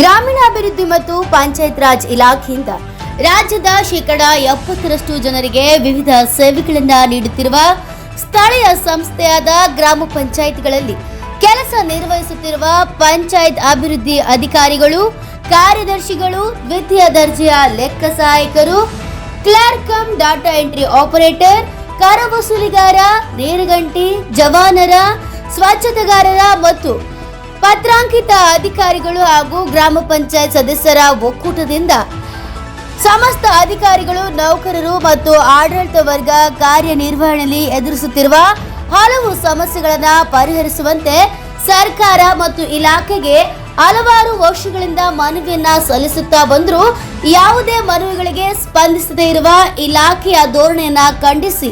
ಗ್ರಾಮೀಣಾಭಿವೃದ್ಧಿ ಮತ್ತು ಪಂಚಾಯತ್ ರಾಜ್ ಇಲಾಖೆಯಿಂದ ರಾಜ್ಯದ ಶೇಕಡ ಎಪ್ಪತ್ತರಷ್ಟು ಜನರಿಗೆ ವಿವಿಧ ಸೇವೆಗಳನ್ನು ನೀಡುತ್ತಿರುವ ಸ್ಥಳೀಯ ಸಂಸ್ಥೆಯಾದ ಗ್ರಾಮ ಪಂಚಾಯತ್ಗಳಲ್ಲಿ ಕೆಲಸ ನಿರ್ವಹಿಸುತ್ತಿರುವ ಪಂಚಾಯತ್ ಅಭಿವೃದ್ಧಿ ಅಧಿಕಾರಿಗಳು, ಕಾರ್ಯದರ್ಶಿಗಳು ದ್ವಿತೀಯ ದರ್ಜೆಯ ಲೆಕ್ಕ ಸಹಾಯಕರು, ಕ್ಲರ್ಕ್ ಡಾಟಾ ಎಂಟ್ರಿ ಆಪರೇಟರ್ ಕರ ವಸೂಲಿಗಾರ ನೇರಗಂಟಿ, ಜವಾನರ, ಸ್ವಚ್ಛತೆಗಾರರ ಮತ್ತು ಪತ್ರಾಂಕಿತ ಅಧಿಕಾರಿಗಳು ಹಾಗೂ ಗ್ರಾಮ ಪಂಚಾಯತ್ ಸದಸ್ಯರ ಒಕ್ಕೂಟದಿಂದ ಸಮಸ್ತ ಅಧಿಕಾರಿಗಳು, ನೌಕರರು ಮತ್ತು ಆಡಳಿತ ವರ್ಗ ಕಾರ್ಯನಿರ್ವಹಣೆಯಲ್ಲಿ ಎದುರಿಸುತ್ತಿರುವ ಹಲವು ಸಮಸ್ಯೆಗಳನ್ನು ಪರಿಹರಿಸುವಂತೆ ಸರ್ಕಾರ ಮತ್ತು ಇಲಾಖೆಗೆ ಹಲವಾರು ವರ್ಷಗಳಿಂದ ಮನವಿಯನ್ನ ಸಲ್ಲಿಸುತ್ತಾ ಬಂದರೂ ಯಾವುದೇ ಮನವಿಗಳಿಗೆ ಸ್ಪಂದಿಸದೇ ಇರುವ ಇಲಾಖೆಯ ಧೋರಣೆಯನ್ನ ಖಂಡಿಸಿ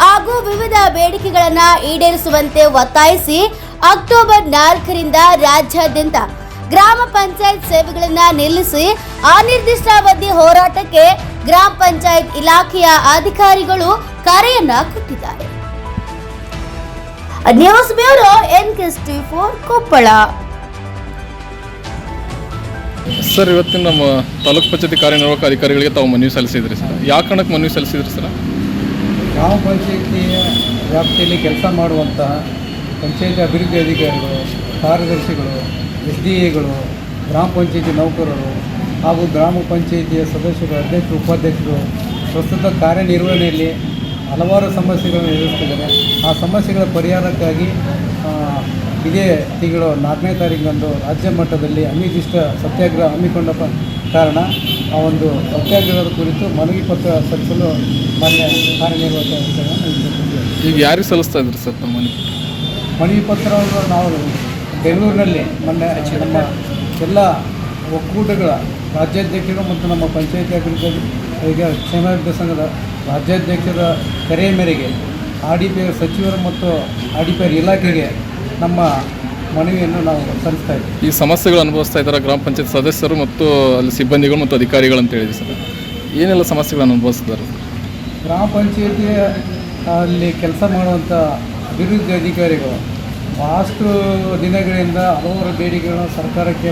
ಹಾಗೂ ವಿವಿಧ ಬೇಡಿಕೆಗಳನ್ನು ಈಡೇರಿಸುವಂತೆ ಒತ್ತಾಯಿಸಿ ಅಕ್ಟೋಬರ್ ನಾಲ್ಕರಿಂದ ರಾಜ್ಯಾದ್ಯಂತ ಗ್ರಾಮ ಪಂಚಾಯತ್ ಸೇವೆಗಳನ್ನ ನಿಲ್ಲಿಸಿ ಅನಿರ್ದಿಷ್ಟಾವಧಿ ಹೋರಾಟಕ್ಕೆ ಗ್ರಾಮ ಪಂಚಾಯತ್ ಇಲಾಖೆಯ ಅಧಿಕಾರಿಗಳು ಕರೆಯನ್ನ ಕೊಟ್ಟಿದ್ದಾರೆ. News bureau N four Koppal. Sir ಇವತ್ತಿನ ನಮ್ಮ ತಾಲೂಕು ಪಂಚಾಯತಿ ಕಾರ್ಯನಿರ್ವಾಹಕ ಅಧಿಕಾರಿಗಳಿಗೆ ತಾವು ಮನವಿ ಸಲ್ಲಿಸಿದ್ರಿ ಸರ್. ಯಾವ ಕಾರಣಕ್ಕೆ ಮನವಿ ಸಲ್ಲಿಸಿದ್ರಿ ಸರ್? ಗ್ರಾಮ ಪಂಚಾಯತಿ ವ್ಯಾಪ್ತಿಯಲ್ಲಿ ಕೆಲಸ ಮಾಡುವಂತಹ ಪಂಚಾಯತಿ ಅಭಿವೃದ್ಧಿ ಅಧಿಕಾರಿಗಳು, ಕಾರ್ಯದರ್ಶಿಗಳು, ಎಸ್ ಡಿ ಎಗಳು, ಗ್ರಾಮ ಪಂಚಾಯತಿ ನೌಕರರು ಹಾಗೂ ಗ್ರಾಮ ಪಂಚಾಯಿತಿಯ ಸದಸ್ಯರು, ಅಧ್ಯಕ್ಷರು, ಉಪಾಧ್ಯಕ್ಷರು ಪ್ರಸ್ತುತ ಕಾರ್ಯನಿರ್ವಹಣೆಯಲ್ಲಿ ಹಲವಾರು ಸಮಸ್ಯೆಗಳನ್ನು ಎದುರಿಸ್ತಿದ್ದಾರೆ ಆ ಸಮಸ್ಯೆಗಳ ಪರಿಹಾರಕ್ಕಾಗಿ ಇದೇ ತಿಂಗಳು ನಾಲ್ಕನೇ ತಾರೀಕಿನಂದು ರಾಜ್ಯ ಮಟ್ಟದಲ್ಲಿ ಅನಿರ್ದಿಷ್ಟ ಸತ್ಯಾಗ್ರಹ ಹಮ್ಮಿಕೊಂಡ ಕಾರಣ ಆ ಒಂದು ಸತ್ಯಾಗ್ರಹದ ಕುರಿತು ಮನವಿ ಪತ್ರ ಸಲ್ಲಿಸಲು ಮಾನ್ಯ ಕಾರ್ಯನಿರ್ವಾಹಕ. ಈಗ ಯಾರಿಗೆ ಸಲ್ಲಿಸ್ತಾ ಇದ್ರಿ ಸರ್ ತಮ್ಮ ಮನವಿ ಪತ್ರವನ್ನು ನಾವು ಬೆಂಗಳೂರಿನಲ್ಲಿ ಮೊನ್ನೆ ನಮ್ಮ ಎಲ್ಲ ಒಕ್ಕೂಟಗಳ ರಾಜ್ಯಾಧ್ಯಕ್ಷರು ಮತ್ತು ನಮ್ಮ ಪಂಚಾಯತಿ ಅಭಿವೃದ್ಧಿ ಈಗ ಕ್ಷೇಮಾಭಿವೃದ್ಧಿ ಸಂಘದ ರಾಜ್ಯಾಧ್ಯಕ್ಷರ ಕರೆಯ ಮೇರೆಗೆ ಆರ್ ಡಿ ಪಿ ಆರ್ ಸಚಿವರು ಮತ್ತು ಆರ್ ಡಿ ಪಿ ಆರ್ ಇಲಾಖೆಗೆ ನಮ್ಮ ಮನವಿಯನ್ನು ನಾವು ಸಲ್ಲಿಸ್ತಾ ಇದ್ದೀವಿ. ಈ ಸಮಸ್ಯೆಗಳು ಅನುಭವಿಸ್ತಾ ಇದ್ದಾರೆ ಗ್ರಾಮ ಪಂಚಾಯತ್ ಸದಸ್ಯರು ಮತ್ತು ಅಲ್ಲಿ ಸಿಬ್ಬಂದಿಗಳು ಮತ್ತು ಅಧಿಕಾರಿಗಳು ಅಂತ ಹೇಳಿದ್ರಿ ಸರ್. ಏನೆಲ್ಲ ಸಮಸ್ಯೆಗಳನ್ನು ಅನುಭವಿಸ್ತಿದ್ದಾರೆ ಗ್ರಾಮ ಪಂಚಾಯತಿ ಅಲ್ಲಿ ಕೆಲಸ ಮಾಡುವಂಥ ಅಭಿವೃದ್ಧಿ ಅಧಿಕಾರಿಗಳು ಭಾಳಷ್ಟು ದಿನಗಳಿಂದ ಹಲವಾರು ಬೇಡಿಕೆಗಳನ್ನು ಸರ್ಕಾರಕ್ಕೆ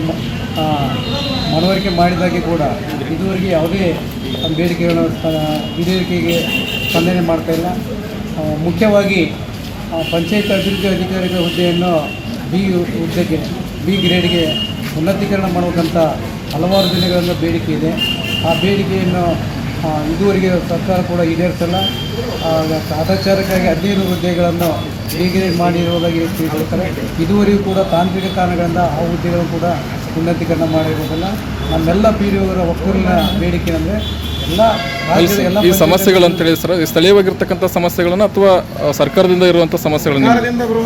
ಮನವರಿಕೆ ಮಾಡಿದಾಗೆ ಕೂಡ ಇದುವರೆಗೆ ಯಾವುದೇ ಬೇಡಿಕೆಗಳನ್ನು ಸ್ಪ- ಈಡೇರಿಕೆಗೆ ಸ್ಪಂದನೆ ಮಾಡ್ತಾ ಇಲ್ಲ. ಮುಖ್ಯವಾಗಿ ಪಂಚಾಯತ್ ಅಭಿವೃದ್ಧಿ ಅಧಿಕಾರಿಗಳ ಹುದ್ದೆಯನ್ನು ಬಿ ಹುದ್ದೆಗೆ, ಬಿ ಗ್ರೇಡ್ಗೆ ಉನ್ನತೀಕರಣ ಮಾಡಬೇಕಂತ ಹಲವಾರು ದಿನಗಳಿಂದ ಬೇಡಿಕೆ ಇದೆ. ಆ ಬೇಡಿಕೆಯನ್ನು ಇದುವರೆಗೆ ಸರ್ಕಾರ ಕೂಡ ಈಡೇರಿಸಲ್ಲ. ಆ, ಕಾಟಾಚಾರಕ್ಕಾಗಿ ಹದಿನೈದು ಹುದ್ದೆಗಳನ್ನು ಹೇಗೆ ಮಾಡಿರುವುದಾಗಿ ಹೇಳ್ತಾರೆ ಇದುವರೆಗೂ ಕೂಡ ತಾಂತ್ರಿಕ ಕಾರಣಗಳಿಂದ ಆ ಹುದ್ದೆಗಳು ಕೂಡ ಉನ್ನತೀಕರಣ ಮಾಡಿರುವುದಿಲ್ಲ. ನಮ್ಮೆಲ್ಲ ಪಿ ಡಿ ಒಗಳ ಒಕ್ಕೂರಿನ ಬೇಡಿಕೆ ಅಂದರೆ ಎಲ್ಲ ಈ ಸಮಸ್ಯೆಗಳು ಅಂತ ಹೇಳಿ ಸರ್ ಸ್ಥಳೀಯವಾಗಿರ್ತಕ್ಕಂಥ ಸಮಸ್ಯೆಗಳನ್ನು ಅಥವಾ ಸರ್ಕಾರದಿಂದ ಇರುವಂಥ ಸಮಸ್ಯೆಗಳನ್ನು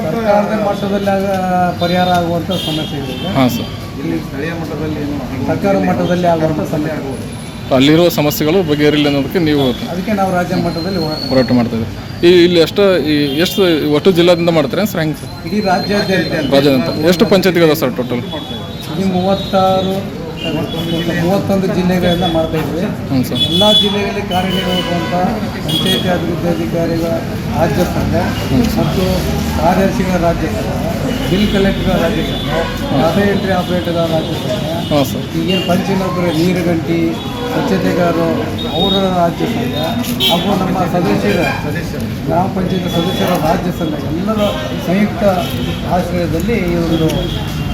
ಸರ್ಕಾರದ ಮಟ್ಟದಲ್ಲಿ ಆಗ- ಪರಿಹಾರ ಆಗುವಂಥ ಸಮಸ್ಯೆ ಇದೆ ಹಾಂ ಸರ್. ಇಲ್ಲಿ ಸ್ಥಳೀಯ ಮಟ್ಟದಲ್ಲಿ ಸರ್ಕಾರ ಮಟ್ಟದಲ್ಲಿ ಆಗುವಂಥ ಸಮಸ್ಯೆ. ಅಲ್ಲಿರುವ ಸಮಸ್ಯೆಗಳು ಬಗೆಹರಿಲ್ಲ ಅನ್ನೋದಕ್ಕೆ ನೀವು ಅದಕ್ಕೆ ನಾವು ರಾಜ್ಯ ಮಟ್ಟದಲ್ಲಿ ಹೋರಾಟ ಮಾಡ್ತೇವೆ ಈ ಇಲ್ಲಿ ಎಷ್ಟು ಈ ಎಷ್ಟು ಒಟ್ಟು ಜಿಲ್ಲಾದಿಂದ ಮಾಡ್ತಾರೆ ಸರ್? ಹೆಂಗೆ ಸರ್? ಇಡೀ ರಾಜ್ಯಾದ್ಯಂತ. ರಾಜ್ಯಾದ್ಯಂತ. ಎಷ್ಟು ಪಂಚಾಯತಿಗಳು ಸರ್ ಟೋಟಲ್? ಮೂವತ್ತಾರು ಮೂವತ್ತೊಂದು ಜಿಲ್ಲೆಗಳೆಲ್ಲ ಮಾಡ್ತಾ ಇದ್ವಿ. ಹ್ಞೂ ಸರ್. ಎಲ್ಲ ಜಿಲ್ಲೆಗಳಲ್ಲಿ ಕಾರ್ಯನಿರ್ವಹಿಸುವಂಥ ಪಂಚಾಯತಿ ಅಭಿವೃದ್ಧಿ ಅಧಿಕಾರಿಗಳ ರಾಜ್ಯ ಸಂಘ ಮತ್ತು ಕಾರ್ಯದರ್ಶಿಗಳ ರಾಜ್ಯ ಸಂಘ ಬಿಲ್ ಕಲೆಕ್ಟರ್ ರಾಜ್ಯ ಸಂಘ ಎಂಟ್ರಿ ಆಪರೇಟರ್ ರಾಜ್ಯ ಸಂಘ ಹಾಂ ಸರ್. ಈಗೇನು ನೀರು ನೀರುಗಂಟಿ ಸ್ವಚ್ಛತೆಗಾರರು ಅವರ ರಾಜ್ಯ ಸಂಘ ಹಾಗೂ ನಮ್ಮ ಸದಸ್ಯರ ಗ್ರಾಮ ಪಂಚಾಯತ್ ಸದಸ್ಯರ ರಾಜ್ಯ ಸಂಘ ಎಲ್ಲರ ಸಂಯುಕ್ತ ಆಶ್ರಯದಲ್ಲಿ ಈ ಒಂದು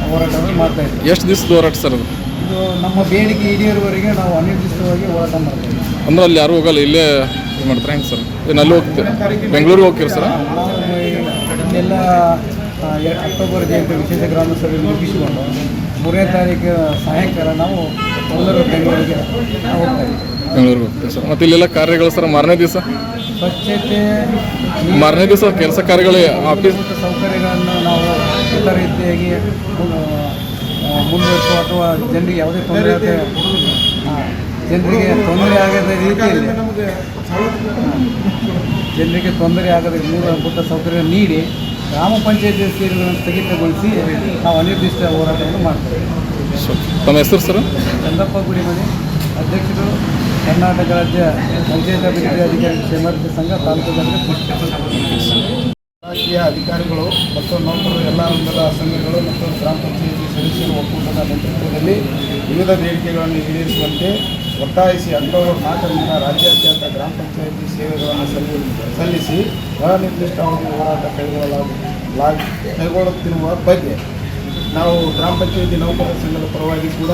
ಹೋರಾಟವನ್ನು ಮಾಡ್ತಾ ಇದ್ದೀವಿ. ಎಷ್ಟು ದಿವಸದ ಹೋರಾಟ ಸರ್ ಅದು? ಇದು ನಮ್ಮ ಬೇಡಿಕೆ ಈಡೇರುವವರೆಗೆ ನಾವು ಅನಿರ್ದಿಷ್ಟವಾಗಿ ಹೋರಾಟ ಮಾಡ್ತೀವಿ. ಅಂದ್ರೆ ಅಲ್ಲಿ ಯಾರು ಹೋಗಲ್ಲ ಇಲ್ಲೇ ಇದು ಮಾಡ್ತಾರೆ ಹೆಂಗೆ ಸರ್? ಏನು ಅಲ್ಲಿ ಹೋಗ್ತೀರ? ಬೆಂಗಳೂರಿಗೆ ಹೋಗ್ತೀರ ಸರ್? ನಾವು ಇಲ್ಲೆಲ್ಲ ಆ, ಎ- ಅಕ್ಟೋಬರ್ ಜಯಂತಿ ವಿಶೇಷ ಗ್ರಾಮ ಸಭೆ ಮುಗಿಸಿಕೊಂಡು ಮೂರನೇ ತಾರೀಕು ಸಾಯಂಕಾಲ ನಾವು ಎಲ್ಲರೂ ಬೆಂಗಳೂರಿಗೆ ಹೋಗ್ತಾ ಇದ್ದೀವಿ ಬೆಂಗಳೂರಿಗೆ ಹೋಗ್ತೀವಿ ಸರ್. ಮತ್ತು ಇಲ್ಲೆಲ್ಲ ಕಾರ್ಯಗಳು ಸರ್ ಮಾರನೇ ದಿವಸ? ಸ್ವಚ್ಛತೆ ಮಾರನೇ ದಿವಸ ಕೆಲಸ ಕಾರ್ಯಗಳು ಆಫೀಸ್? ಸೌಕರ್ಯಗಳನ್ನು ನಾವು ಎಲ್ಲ ರೀತಿಯಾಗಿ ಮುಂದುವರಿಸುವ ಅಥವಾ ಜನರಿಗೆ ಯಾವುದೇ ತೊಂದರೆ ಆಗದೆ ಜನರಿಗೆ ತೊಂದರೆ ಆಗದ ರೀತಿಯಲ್ಲಿ ಜನರಿಗೆ ತೊಂದರೆ ಆಗದ ಮೂಲಭೂತ ಸೌಕರ್ಯ ನೀಡಿ ಗ್ರಾಮ ಪಂಚಾಯತಿ ಸೇವೆಗಳನ್ನು ಸ್ಥಗಿತಗೊಳಿಸಿ ನಾವು ಅನಿರ್ದಿಷ್ಟ ಹೋರಾಟವನ್ನು ಮಾಡ್ತೇವೆ. ಸೊ, ತಮ್ಮ ಹೆಸರು ಸರ್? ಚಂದಪ್ಪ ಗುಡಿಮನಿ. ಅಧ್ಯಕ್ಷರು ಕರ್ನಾಟಕ ರಾಜ್ಯ ಪಂಚಾಯತ್ ಅಭಿವೃದ್ಧಿ ಅಧಿಕಾರಿ ಕ್ಷೇಮಾಭಿವೃದ್ಧಿ ಸಂಘ ತಾಲೂಕು ರಾಜಕೀಯ ಅಧಿಕಾರಿಗಳು ಮತ್ತು ನೌಕರರು ಎಲ್ಲ ರಂಗದ ಸಂಘಗಳು ಮತ್ತು ಗ್ರಾಮ ಪಂಚಾಯಿತಿ ಸದಸ್ಯರು ಒಕ್ಕೂಟದ ನೇತೃತ್ವದಲ್ಲಿ ವಿವಿಧ ಬೇಡಿಕೆಗಳನ್ನು ಈಡೇರಿಸುವಂತೆ ಒತ್ತಾಯಿಸಿ ಅಕ್ಟೋಬರ್ ನಾಲ್ಕರಿಂದ ರಾಜ್ಯಾದ್ಯಂತ ಗ್ರಾಮ ಪಂಚಾಯಿತಿ ಸೇವೆಗಳನ್ನು ಸಲ್ಲಿ ಸಲ್ಲಿಸಿ ಅನಿರ್ದಿಷ್ಟವಾಗಿ ಹೋರಾಟ ಕೈಗೊಳ್ಳಲಾಗ ಕೈಗೊಳ್ಳುತ್ತಿರುವ ಬಗ್ಗೆ ನಾವು ಗ್ರಾಮ ಪಂಚಾಯಿತಿ ನೌಕರರ ಸಂಘದ ಪರವಾಗಿ ಕೂಡ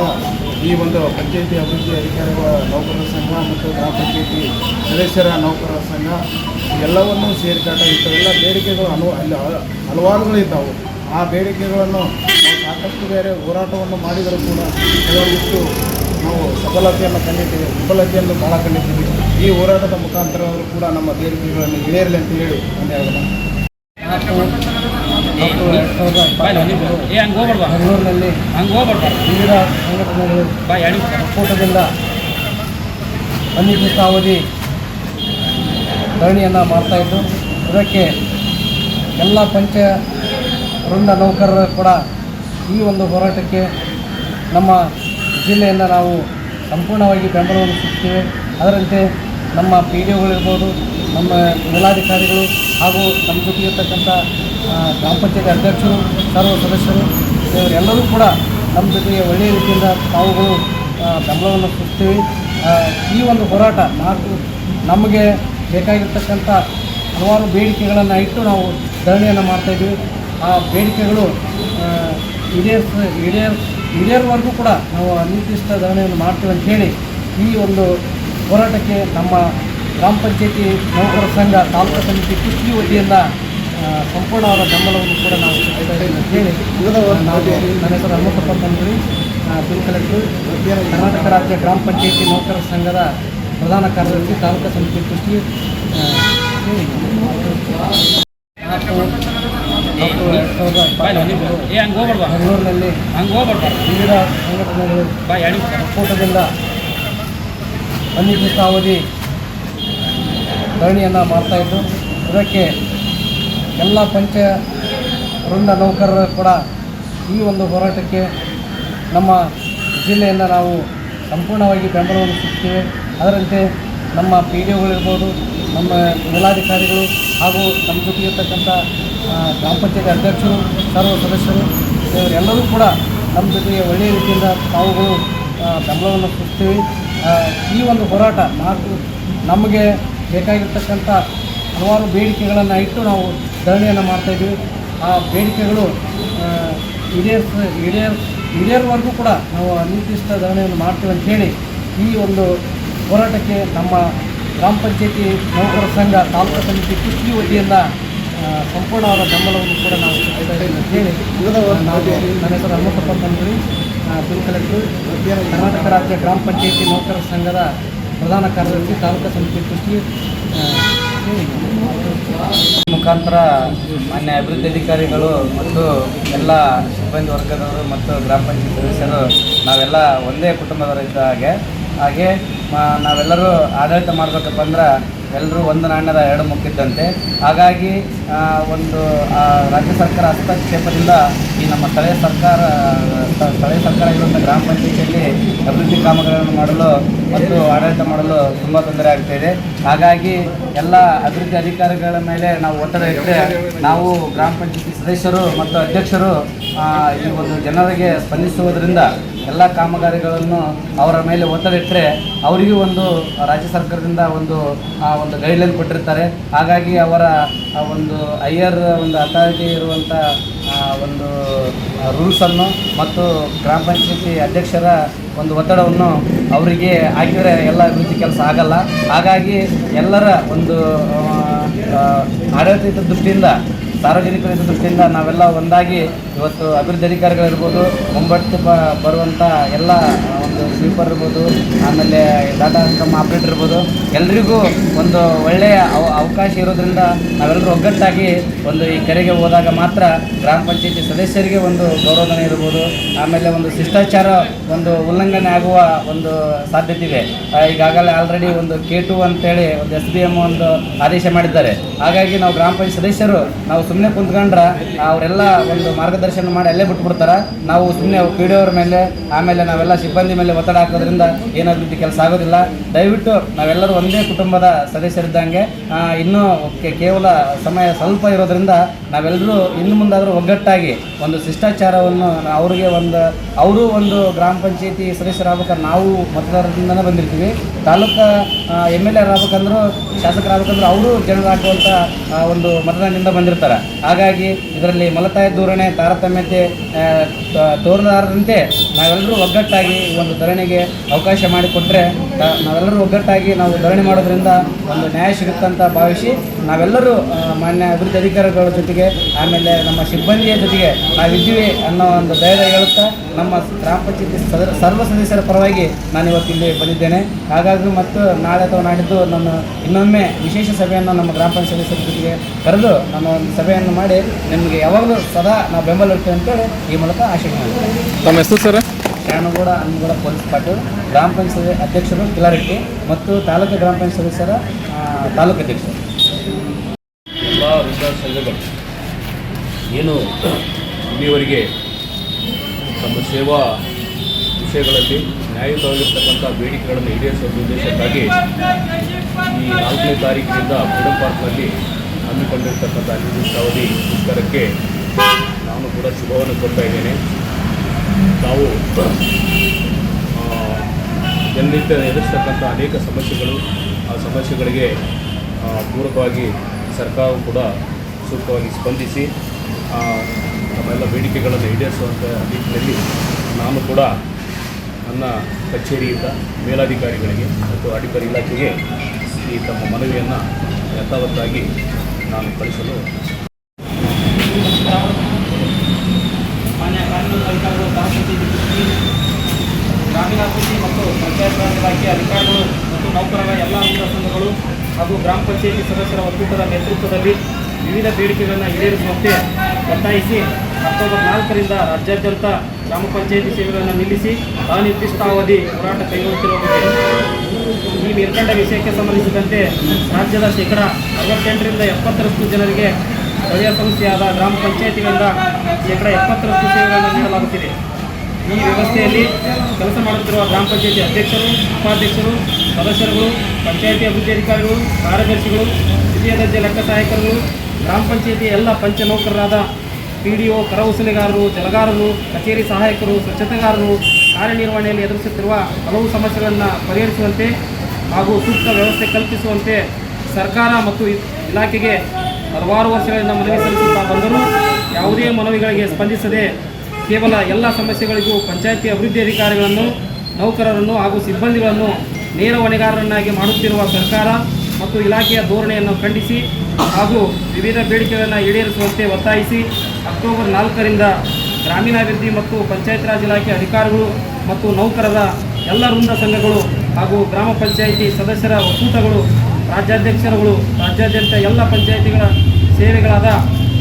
ಈ ಒಂದು ಪಂಚಾಯಿತಿ ಅಭಿವೃದ್ಧಿ ಅಧಿಕಾರಿಗಳ ನೌಕರರ ಸಂಘ ಮತ್ತು ಗ್ರಾಮ ಪಂಚಾಯಿತಿ ಸದಸ್ಯರ ನೌಕರರ ಸಂಘ ಎಲ್ಲವನ್ನೂ ಸೇರ್ಕಾಟ ಇಂಥವೆಲ್ಲ ಬೇಡಿಕೆಗಳು ಅನು ಅಲ್ಲಿ ಹಲವಾರುಗಳು ಇದ್ದಾವೆ ಆ ಬೇಡಿಕೆಗಳನ್ನು ಸಾಕಷ್ಟು ಬೇರೆ ಹೋರಾಟವನ್ನು ಮಾಡಿದರೂ ಕೂಡ ಕೆಲವೊಂದಿಷ್ಟು ನಾವು ಸಫಲತೆಯನ್ನು ಕಂಡಿದ್ದೀವಿ, ವಿಫಲತೆಯನ್ನು ಭಾಳ ಕಂಡಿದ್ದೀವಿ. ಈ ಹೋರಾಟದ ಮುಖಾಂತರವಾದರೂ ಕೂಡ ನಮ್ಮ ಬೇಡಿಕೆಗಳನ್ನು ಈಡೇರಲಿ ಅಂತ ಹೇಳಿ ಒಂದು ಏ ಹಂಗೆ ಹೋಗ್ಬಾರ್ದು ಬೆಂಗಳೂರಿನಲ್ಲಿ ಹಂಗೆ ಹೋಗ್ಬಾರ್ದು ವಿವಿಧ ಸಂಘಟನೆಗಳು ಬಾ ಅನಿರ್ದಿಷ್ಟ ಅವಧಿ ಧರಣಿಯನ್ನು ಮಾಡ್ತಾಯಿದ್ದು ಇದಕ್ಕೆ ಎಲ್ಲ ಪಂಚ ವೃಂದ ನೌಕರರು ಕೂಡ ಈ ಒಂದು ಹೋರಾಟಕ್ಕೆ ನಮ್ಮ ಜಿಲ್ಲೆಯಿಂದ ನಾವು ಸಂಪೂರ್ಣವಾಗಿ ಬೆಂಬಲವನ್ನು ಸಿಗ್ತೇವೆ ಅದರಂತೆ ನಮ್ಮ ಪಿ ಡಿ ಒಗಳಿರ್ಬೋದು ನಮ್ಮ ಮೇಲಾಧಿಕಾರಿಗಳು ಹಾಗೂ ನಮ್ಮ ಜೊತೆ ಇರ್ತಕ್ಕಂಥ ಗ್ರಾಮ ಪಂಚಾಯತ್ ಅಧ್ಯಕ್ಷರು, ಸರ್ವ ಸದಸ್ಯರು, ಇವರೆಲ್ಲರೂ ಕೂಡ ನಮ್ಮ ಜೊತೆಗೆ ಒಳ್ಳೆಯ ರೀತಿಯಿಂದ ತಾವುಗಳು ಬೆಂಬಲವನ್ನು ಕೊಡ್ತೀವಿ ಈ ಒಂದು ಹೋರಾಟ ನಾಲ್ಕು ನಮಗೆ ಬೇಕಾಗಿರ್ತಕ್ಕಂಥ ಹಲವಾರು ಬೇಡಿಕೆಗಳನ್ನು ಇಟ್ಟು ನಾವು ಧರಣಿಯನ್ನು ಮಾಡ್ತಾಯಿದ್ದೀವಿ ಆ ಬೇಡಿಕೆಗಳು ಈಡೇರ್ಸ ಈಡೇರ್ ಈಡೇರುವವರೆಗೂ ಕೂಡ ನಾವು ಅನಿರ್ದಿಷ್ಟ ಧರಣಿಯನ್ನು ಮಾಡ್ತೀವಿ ಅಂತ ಹೇಳಿ ಈ ಒಂದು ಹೋರಾಟಕ್ಕೆ ನಮ್ಮ ಗ್ರಾಮ ಪಂಚಾಯತಿ ನೌಕರರ ಸಂಘ ತಾಲೂಕು ಸಮಿತಿ ಕುಸ್ತಿ ವತಿಯಿಂದ ಸಂಪೂರ್ಣವಾದ ಬೆಂಬಲವನ್ನು ಕೂಡ ನಾವು ಹೇಳಿ ನಾವು ನನ್ನ ಹೆಸರು ಹನುಮಂತಪ್ಪ ತಂದ್ರಿ ಬಿಲ್ ಕಲೆಕ್ಟರ್ ಕರ್ನಾಟಕ ರಾಜ್ಯ ಗ್ರಾಮ ಪಂಚಾಯತಿ ನೌಕರರ ಸಂಘದ ಪ್ರಧಾನ ಕಾರ್ಯದರ್ಶಿ ತಾಲೂಕು ಸಮಿತಿ ಕುಸ್ತಿ ಬೆಂಗಳೂರಿನಲ್ಲಿ ವಿವಿಧ ಸಂಘಟನೆಗಳು ಹತ್ತು ಅನಿರ್ದಿಷ್ಟ ಸಾವಿರದ ಧರಣಿಯನ್ನು ಮಾಡ್ತಾಯಿದ್ದು ಇದಕ್ಕೆ ಎಲ್ಲ ಪಂಚ ವೃಂದ ನೌಕರರು ಕೂಡ ಈ ಒಂದು ಹೋರಾಟಕ್ಕೆ ನಮ್ಮ ಜಿಲ್ಲೆಯಿಂದ ನಾವು ಸಂಪೂರ್ಣವಾಗಿ ಬೆಂಬಲವನ್ನು ಸಿಗ್ತೇವೆ ಅದರಂತೆ ನಮ್ಮ ಪಿ ಡಿ ಒಗಳಿರ್ಬೋದು ನಮ್ಮ ಮೇಲಾಧಿಕಾರಿಗಳು ಹಾಗೂ ನಮ್ಮ ಜೊತೆ ಇರ್ತಕ್ಕಂಥ ಗ್ರಾಮ ಪಂಚಾಯತ್ ಅಧ್ಯಕ್ಷರು, ಸರ್ವ ಸದಸ್ಯರು, ಇವರೆಲ್ಲರೂ ಕೂಡ ನಮ್ಮ ಜೊತೆಗೆ ಒಳ್ಳೆಯ ರೀತಿಯಿಂದ ತಾವುಗಳು ಬೆಂಬಲವನ್ನು ಸಿಗ್ತೀವಿ ಈ ಒಂದು ಹೋರಾಟ ನಾಲ್ಕು ನಮಗೆ ಬೇಕಾಗಿರ್ತಕ್ಕಂಥ ಹಲವಾರು ಬೇಡಿಕೆಗಳನ್ನು ಇಟ್ಟು ನಾವು ಧರಣಿಯನ್ನು ಮಾಡ್ತಾಯಿದ್ವಿ ಆ ಬೇಡಿಕೆಗಳು ಆ, ಹಿರಿಯರ್ ಈಡೇರ್ ಈಡೇರುವವರೆಗೂ ಕೂಡ ನಾವು ಅನಿರ್ದಿಷ್ಟ ಧರಣಿಯನ್ನು ಮಾಡ್ತೀವಿ ಅಂತ ಹೇಳಿ ಈ ಒಂದು ಹೋರಾಟಕ್ಕೆ ನಮ್ಮ ಗ್ರಾಮ ಪಂಚಾಯತಿ ನೌಕರರ ಸಂಘ ತಾಲೂಕು ಸಮಿತಿ ಕುಸ್ತಿ ವತಿಯಿಂದ ಸಂಪೂರ್ಣವಾದ ಬೆಂಬಲವನ್ನು ಕೂಡ ನಾವು ಹೇಳಿ ನಾವು ನನ್ನ ಹೆಸರು ಹನುಮಂತಪ್ಪ ತಂದ್ರಿ ಬಿಲ್ ಕರ್ನಾಟಕ ರಾಜ್ಯ ಗ್ರಾಮ ಪಂಚಾಯತಿ ನೌಕರರ ಸಂಘದ ಪ್ರಧಾನ ಕಾರ್ಯದರ್ಶಿ, ತಾಲೂಕು ಸಮಿತಿ ಕೃಷಿ ಮುಖಾಂತರ ಮಾನ್ಯ ಅಭಿವೃದ್ಧಿ ಅಧಿಕಾರಿಗಳು ಮತ್ತು ಎಲ್ಲ ಸಿಬ್ಬಂದಿ ವರ್ಗದವರು ಮತ್ತು ಗ್ರಾಮ ಪಂಚಾಯತ್ ಸದಸ್ಯರು, ನಾವೆಲ್ಲ ಒಂದೇ ಕುಟುಂಬದವರಿದ್ದ ಹಾಗೆ ಹಾಗೆ ನಾವೆಲ್ಲರೂ ಆಡಳಿತ ಮಾಡಬೇಕಪ್ಪ ಅಂದ್ರೆ ಎಲ್ಲರೂ ಒಂದು ನಾಣ್ಯದ ಎರಡು ಮುಕ್ಕಿದ್ದಂತೆ. ಹಾಗಾಗಿ ಒಂದು ರಾಜ್ಯ ಸರ್ಕಾರ ಹಸ್ತಕ್ಷೇಪದಿಂದ ಈ ನಮ್ಮ ಸ್ಥಳೀಯ ಸರ್ಕಾರ ಸ್ಥಳೀಯ ಸರ್ಕಾರ ಇರುವಂಥ ಗ್ರಾಮ ಪಂಚಾಯತಿಯಲ್ಲಿ ಅಭಿವೃದ್ಧಿ ಕಾಮಗಾರಿಗಳನ್ನು ಮಾಡಲು ಮತ್ತು ಆಡಳಿತ ಮಾಡಲು ತುಂಬ ತೊಂದರೆ ಆಗ್ತಾಯಿದೆ ಹಾಗಾಗಿ, ಎಲ್ಲ ಅಭಿವೃದ್ಧಿ ಅಧಿಕಾರಿಗಳ ಮೇಲೆ ನಾವು ಒತ್ತಡ ಇಟ್ಟರೆ ನಾವು ಗ್ರಾಮ ಪಂಚಾಯತಿ ಸದಸ್ಯರು ಮತ್ತು ಅಧ್ಯಕ್ಷರು ಈ ಒಂದು ಜನರಿಗೆ ಸ್ಪಂದಿಸುವುದರಿಂದ ಎಲ್ಲ ಕಾಮಗಾರಿಗಳನ್ನು ಅವರ ಮೇಲೆ ಒತ್ತಡ ಇಟ್ಟರೆ ಅವರಿಗೂ ಒಂದು ರಾಜ್ಯ ಸರ್ಕಾರದಿಂದ ಒಂದು ಆ, ಒಂದು ಗೈಡ್ಲೈನ್ ಕೊಟ್ಟಿರ್ತಾರೆ. ಹಾಗಾಗಿ ಅವರ ಒಂದು ಹೈಯರ್ ಒಂದು ಅಥಾರಿಟಿ ಇರುವಂಥ ಒಂದು ರೂಲ್ಸನ್ನು ಮತ್ತು ಗ್ರಾಮ ಪಂಚಾಯತಿ ಅಧ್ಯಕ್ಷರ ಒಂದು ಒತ್ತಡವನ್ನು ಅವರಿಗೆ ಹಾಕಿದರೆ ಎಲ್ಲ ಅಭಿವೃದ್ಧಿ ಕೆಲಸ ಆಗಲ್ಲ. ಹಾಗಾಗಿ ಎಲ್ಲರ ಒಂದು ಆಡಳಿತ ದೃಷ್ಟಿಯಿಂದ ಸಾರ್ವಜನಿಕರ ದೃಷ್ಟಿಯಿಂದ ನಾವೆಲ್ಲ ಒಂದಾಗಿ ಇವತ್ತು ಅಭಿವೃದ್ಧಿ ಅಧಿಕಾರಿಗಳಿರ್ಬೋದು, ಮುಂಬಡ್ತಿ ಬ ಬರುವಂಥ ಎಲ್ಲ ಒಂದು ಸ್ವೀಪರ್ ಇರ್ಬೋದು, ಆಮೇಲೆ ಡಾಟಾ ಇನ್ಕಮ್ ಆಪ್ರೇಟರ್ ಇರ್ಬೋದು, ಎಲ್ರಿಗೂ ಒಂದು ಒಳ್ಳೆಯ ಅವ- ಅವಕಾಶ ಇರೋದ್ರಿಂದ ನಾವೆಲ್ಲರೂ ಒಗ್ಗಟ್ಟಾಗಿ ಒಂದು ಈ ಕೆರೆಗೆ ಹೋದಾಗ ಮಾತ್ರ ಗ್ರಾಮ ಪಂಚಾಯತಿ ಸದಸ್ಯರಿಗೆ ಒಂದು ಗೌರವಧನ ಇರ್ಬೋದು, ಆಮೇಲೆ ಒಂದು ಶಿಷ್ಟಾಚಾರ, ಒಂದು ಉಲ್ಲಂಘನೆ ಆಗುವ ಒಂದು ಸಾಧ್ಯತೆ ಇದೆ ಈಗಾಗಲೇ ಆಲ್ರೆಡಿ ಒಂದು ಕೆ ಟು ಅಂತೇಳಿ ಒಂದು ಎಸ್ ಬಿ ಎಂ ಒಂದು ಆದೇಶ ಮಾಡಿದ್ದಾರೆ. ಹಾಗಾಗಿ ನಾವು ಗ್ರಾಮ ಪಂಚಾಯತ್ ಸದಸ್ಯರು ನಾವು ಸುಮ್ಮನೆ ಕುಂತ್ಕೊಂಡ್ರೆ ಅವರೆಲ್ಲ ಒಂದು ಮಾರ್ಗದರ್ಶನ ಮಾಡಿ ಅಲ್ಲೇ ಬಿಟ್ಬಿಡ್ತಾರೆ. ನಾವು ಸುಮ್ಮನೆ ಪಿ ಡಿ ಅವ್ರ ಮೇಲೆ, ಆಮೇಲೆ ನಾವೆಲ್ಲ ಸಿಬ್ಬಂದಿ ಮೇಲೆ ಒತ್ತಡ ಹಾಕೋದ್ರಿಂದ ಏನಾದ್ರೂ ಕೆಲಸ ಆಗೋದಿಲ್ಲ. ದಯವಿಟ್ಟು ನಾವೆಲ್ಲರೂ ಒಂದೇ ಕುಟುಂಬದ ಸದಸ್ಯರಿದ್ದಂಗೆ ಇನ್ನೂ ಕೇವಲ ಸಮಯ ಸ್ವಲ್ಪ ಇರೋದ್ರಿಂದ ನಾವೆಲ್ಲರೂ ಇನ್ನು ಮುಂದಾದರೂ ಒಗ್ಗಟ್ಟಾಗಿ ಒಂದು ಶಿಷ್ಟಾಚಾರವನ್ನು ಅವರಿಗೆ ಒಂದು, ಅವರು ಒಂದು ಗ್ರಾಮ ಪಂಚಾಯತಿ ಸದಸ್ಯರಾಗಬೇಕಾದ್ರೆ ನಾವು ಮತದಾರರಿಂದನೇ ಬಂದಿರ್ತೀವಿ. ತಾಲೂಕು ಎಂ ಎಲ್ ಎ ಆಗ್ಬೇಕಂದ್ರೂ, ಶಾಸಕರಾಗಬೇಕಂದ್ರೆ ಅವರು ಜನರಾಗುವಂಥ ಒಂದು ಮತದಾನದಿಂದ ಬಂದಿರ್ತಾರೆ. ಹಾಗಾಗಿ ಇದರಲ್ಲಿ ಮಲತಾಯ ಧೋರಣೆ ತಾರತಮ್ಯತೆ ತೋರಲಾರದಂತೆ ನಾವೆಲ್ಲರೂ ಒಗ್ಗಟ್ಟಾಗಿ ಒಂದು ಧರಣಿಗೆ ಅವಕಾಶ ಮಾಡಿಕೊಟ್ರೆ ನಾವೆಲ್ಲರೂ ಒಗ್ಗಟ್ಟಾಗಿ ನಾವು ಧರಣಿ ಮಾಡೋದ್ರಿಂದ ಒಂದು ನ್ಯಾಯ ಸಿಗುತ್ತಂತ ಭಾವಿಸಿ, ನಾವೆಲ್ಲರೂ ಮಾನ್ಯ ಅಭಿವೃದ್ಧಿ ಅಧಿಕಾರಿಗಳ ಜೊತೆಗೆ, ಆಮೇಲೆ ನಮ್ಮ ಸಿಬ್ಬಂದಿಯ ಜೊತೆಗೆ ನಾವಿದ್ದೀವಿ ಅನ್ನೋ ಒಂದು ಧೈರ್ಯ ಹೇಳುತ್ತಾ, ನಮ್ಮ ಗ್ರಾಮ ಪಂಚಾಯತಿ ಸದ, ಸರ್ವ ಸದಸ್ಯರ ಪರವಾಗಿ ನಾನು ಇವತ್ತು ಇಲ್ಲಿ ಬಂದಿದ್ದೇನೆ. ಹಾಗಾಗಿ ಮತ್ತು ನಾಳೆ ಅಥವಾ ನಾಡಿದ್ದು ನಾನು ಇನ್ನೊಮ್ಮೆ ವಿಶೇಷ ಸಭೆಯನ್ನು ನಮ್ಮ ಗ್ರಾಮ ಪಂಚಾಯತ್ ಸದಸ್ಯರ ಜೊತೆಗೆ ಕರೆದು ನಮ್ಮ ಒಂದು ಸಭೆಯನ್ನು ಮಾಡಿ, ನಿಮಗೆ ಯಾವಾಗಲೂ ಸದಾ ನಾವು ಬೆಂಬಲ ಇರ್ತೇವೆ ಅಂತೇಳಿ ಈ ಮೂಲಕ ಆಶೆ ಮಾಡಿದ್ದೇನೆ ತಮ್ಮ ಹೆಸರು ಸರ್? ಶಾಣಗೌಡ ಅನ್ನಗೌಡ ಪೊಲೀಸ್ ಪಾಟೀಲ್, ಗ್ರಾಮ ಪಂಚಾಯತ್ ಅಧ್ಯಕ್ಷರು ಕಿಲಾರೆಡ್ಡಿ ಮತ್ತು ತಾಲೂಕು ಗ್ರಾಮ ಪಂಚಾಯತ್ ಸದಸ್ಯರ ತಾಲೂಕು ಅಧ್ಯಕ್ಷರು. ಎಲ್ಲ ವೃದ್ಧ ಸಂಘಗಳು ಏನು ಇಲ್ಲಿಯವರೆಗೆ ತಮ್ಮ ಸೇವಾ ವಿಷಯಗಳಲ್ಲಿ ನ್ಯಾಯಯುತವಾಗಿರ್ತಕ್ಕಂಥ ಬೇಡಿಕೆಗಳನ್ನು ಈಡೇರಿಸುವ ಉದ್ದೇಶಕ್ಕಾಗಿ ಈ ನಾಲ್ಕನೇ ತಾರೀಕಿನಿಂದ ಫ್ರೀಡಮ್ ಪಾರ್ಕ್ನಲ್ಲಿ ಹಮ್ಮಿಕೊಂಡಿರ್ತಕ್ಕಂಥ ಅನಿರ್ದಿಷ್ಟಾವಧಿ ಮುಷ್ಕರಕ್ಕೆ ನಾನು ಕೂಡ ಶುಭವನ್ನು ಕೊಡ್ತಾ ಇದ್ದೇನೆ. ತಾವು ಜನರಿಂದ ಎದುರಿಸ್ತಕ್ಕಂಥ ಅನೇಕ ಸಮಸ್ಯೆಗಳು, ಆ ಸಮಸ್ಯೆಗಳಿಗೆ ಪೂರಕವಾಗಿ ಸರ್ಕಾರವು ಕೂಡ ಸೂಕ್ತವಾಗಿ ಸ್ಪಂದಿಸಿ ತಮ್ಮೆಲ್ಲ ಬೇಡಿಕೆಗಳನ್ನು ಈಡೇರಿಸುವಂಥ ನಿಟ್ಟಿನಲ್ಲಿ ನಾನು ಕೂಡ ನನ್ನ ಕಚೇರಿಯಿಂದ ಮೇಲಾಧಿಕಾರಿಗಳಿಗೆ ಮತ್ತು ಅಧಿಕಾರಿ ಇಲಾಖೆಗೆ ಈ ತಮ್ಮ ಮನವಿಯನ್ನು ಯಥಾವತ್ತಾಗಿ ನಾನು ಕಳಿಸಲು ಮಾನ್ಯ ಕಾನೂನು ಅಧಿಕಾರಿಗಳು ಗ್ರಾಮ ಪಂಚಾಯತಿ ಗ್ರಾಮೀಣಾಭಿವೃದ್ಧಿ ಮತ್ತು ಪಂಚಾಯತ್ ರಾಜ್ ಇಲಾಖೆ ಅಧಿಕಾರಿಗಳು ಮತ್ತು ನೌಕರರ ಎಲ್ಲ ಅಂಗ ಸಂಘಗಳು ಹಾಗೂ ಗ್ರಾಮ ಪಂಚಾಯಿತಿ ಸದಸ್ಯರ ಒಕ್ಕೂಟದ ನೇತೃತ್ವದಲ್ಲಿ ವಿವಿಧ ಬೇಡಿಕೆಗಳನ್ನು ಈಡೇರಿಸುವಂತೆ ಒತ್ತಾಯಿಸಿ ಅಕ್ಟೋಬರ್ ನಾಲ್ಕರಿಂದ ರಾಜ್ಯಾದ್ಯಂತ ಗ್ರಾಮ ಪಂಚಾಯಿತಿ ಸೇವೆಗಳನ್ನು ನಿಲ್ಲಿಸಿ ಅನಿರ್ದಿಷ್ಟಾವಧಿ ಹೋರಾಟ ಕೈಗೊಳ್ಳುತ್ತಿರುವ ಈ ಮೇಲ್ಕಂಡ ವಿಷಯಕ್ಕೆ ಸಂಬಂಧಿಸಿದಂತೆ ರಾಜ್ಯದ ಶೇಕಡ ಅರವತ್ತೆಂಟರಿಂದ ಎಪ್ಪತ್ತರಷ್ಟು ಜನರಿಗೆ ಸ್ಥಳೀಯ ಸಂಸ್ಥೆಯಾದ ಗ್ರಾಮ ಪಂಚಾಯಿತಿಗಳಿಂದ ಶೇಕಡ ಎಪ್ಪತ್ತರಷ್ಟು ಸೇವೆಗಳನ್ನು ನೀಡಲಾಗುತ್ತಿದೆ. ಈ ವ್ಯವಸ್ಥೆಯಲ್ಲಿ ಕೆಲಸ ಮಾಡುತ್ತಿರುವ ಗ್ರಾಮ ಪಂಚಾಯತಿ ಅಧ್ಯಕ್ಷರು, ಉಪಾಧ್ಯಕ್ಷರು, ಸದಸ್ಯರುಗಳು, ಪಂಚಾಯಿತಿ ಅಭಿವೃದ್ಧಿ ಅಧಿಕಾರಿಗಳು, ಕಾರ್ಯದರ್ಶಿಗಳು ದ್ವಿತೀಯ ದರ್ಜೆ ಲೆಕ್ಕ ಸಹಾಯಕರುಗಳು, ಗ್ರಾಮ ಪಂಚಾಯತಿ ಎಲ್ಲ ಪಂಚ ನೌಕರರಾದ ಪಿ ಡಿ ಒ ಕರವಸೂಲಿಗಾರರು ಜಲಗಾರರು, ಕಚೇರಿ ಸಹಾಯಕರು, ಸ್ವಚ್ಛತೆಗಾರರು ಕಾರ್ಯನಿರ್ವಹಣೆಯಲ್ಲಿ ಎದುರಿಸುತ್ತಿರುವ ಹಲವು ಸಮಸ್ಯೆಗಳನ್ನು ಪರಿಹರಿಸುವಂತೆ ಹಾಗೂ ಸೂಕ್ತ ವ್ಯವಸ್ಥೆ ಕಲ್ಪಿಸುವಂತೆ ಸರ್ಕಾರ ಮತ್ತು ಇಲಾಖೆಗೆ ಹಲವಾರು ವರ್ಷಗಳಿಂದ ಮನವಿ ಸಲ್ಲಿಸುತ್ತಾ ಬಂದರೂ ಯಾವುದೇ ಮನವಿಗಳಿಗೆ ಸ್ಪಂದಿಸದೆ ಕೇವಲ ಎಲ್ಲ ಸಮಸ್ಯೆಗಳಿಗೂ ಪಂಚಾಯಿತಿ ಅಭಿವೃದ್ಧಿ ಅಧಿಕಾರಿಗಳನ್ನು, ನೌಕರರನ್ನು ಹಾಗೂ ಸಿಬ್ಬಂದಿಗಳನ್ನು ನೇರ ಹೊಣೆಗಾರರನ್ನಾಗಿ ಮಾಡುತ್ತಿರುವ ಸರ್ಕಾರ ಮತ್ತು ಇಲಾಖೆಯ ಧೋರಣೆಯನ್ನು ಖಂಡಿಸಿ ಹಾಗೂ ವಿವಿಧ ಬೇಡಿಕೆಗಳನ್ನು ಈಡೇರಿಸುವಂತೆ ಒತ್ತಾಯಿಸಿ ಅಕ್ಟೋಬರ್ ನಾಲ್ಕರಿಂದ ಗ್ರಾಮೀಣಾಭಿವೃದ್ಧಿ ಮತ್ತು ಪಂಚಾಯತ್ ರಾಜ್ ಇಲಾಖೆ ಅಧಿಕಾರಿಗಳು ಮತ್ತು ನೌಕರರ ಎಲ್ಲ ವೃಂದ ಸಂಘಗಳು ಹಾಗೂ ಗ್ರಾಮ ಪಂಚಾಯಿತಿ ಸದಸ್ಯರ ಒಕ್ಕೂಟಗಳು, ರಾಜ್ಯಾಧ್ಯಕ್ಷರುಗಳು, ರಾಜ್ಯಾದ್ಯಂತ ಎಲ್ಲ ಪಂಚಾಯಿತಿಗಳ ಸೇವೆಗಳಾದ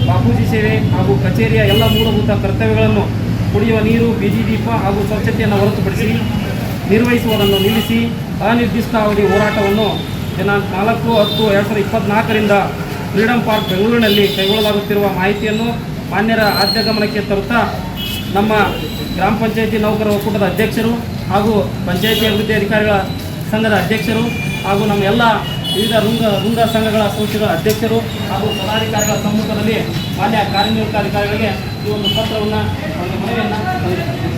ಬಾಪೂಜಿ ಸೇವೆ ಹಾಗೂ ಕಚೇರಿಯ ಎಲ್ಲ ಮೂಲಭೂತ ಕರ್ತವ್ಯಗಳನ್ನು ಕುಡಿಯುವ ನೀರು, ಬೀದಿ ದೀಪ ಹಾಗೂ ಸ್ವಚ್ಛತೆಯನ್ನು ಹೊರತುಪಡಿಸಿ ನಿರ್ವಹಿಸುವುದನ್ನು ನಿಲ್ಲಿಸಿ ಅನಿರ್ದಿಷ್ಟಾವಧಿ ಹೋರಾಟವನ್ನು ದಿನಾಂಕ ನಾಲ್ಕು, ಹತ್ತು, ಎರಡು ಸಾವಿರದ ಇಪ್ಪತ್ತ್ನಾಲ್ಕರಿಂದ ಫ್ರೀಡಂ ಪಾರ್ಕ್ ಬೆಂಗಳೂರಿನಲ್ಲಿ ಕೈಗೊಳ್ಳಲಾಗುತ್ತಿರುವ ಮಾಹಿತಿಯನ್ನು ಮಾನ್ಯರ ಆದ್ಯ ಗಮನಕ್ಕೆ ತರುತ್ತಾ ನಮ್ಮ ಗ್ರಾಮ ಪಂಚಾಯತಿ ನೌಕರರ ಒಕ್ಕೂಟದ ಅಧ್ಯಕ್ಷರು ಹಾಗೂ ಪಂಚಾಯತಿ ಅಭಿವೃದ್ಧಿ ಅಧಿಕಾರಿಗಳ ಸಂಘದ ಅಧ್ಯಕ್ಷರು ಹಾಗೂ ನಮ್ಮ ಎಲ್ಲ ವಿವಿಧ ವೃಂದ ವೃಂದ ಸಂಘಗಳ ಸಂಸ್ಥೆಗಳ ಅಧ್ಯಕ್ಷರು ಹಾಗೂ ಪದಾಧಿಕಾರಿಗಳ ಸಮ್ಮುಖದಲ್ಲಿ ಮಾನ್ಯ ಕಾರ್ಯನಿರ್ವಾಹಕ ಅಧಿಕಾರಿಗಳಿಗೆ ಈ ಒಂದು ಪತ್ರವನ್ನು ಒಂದು ಮನವಿಯನ್ನು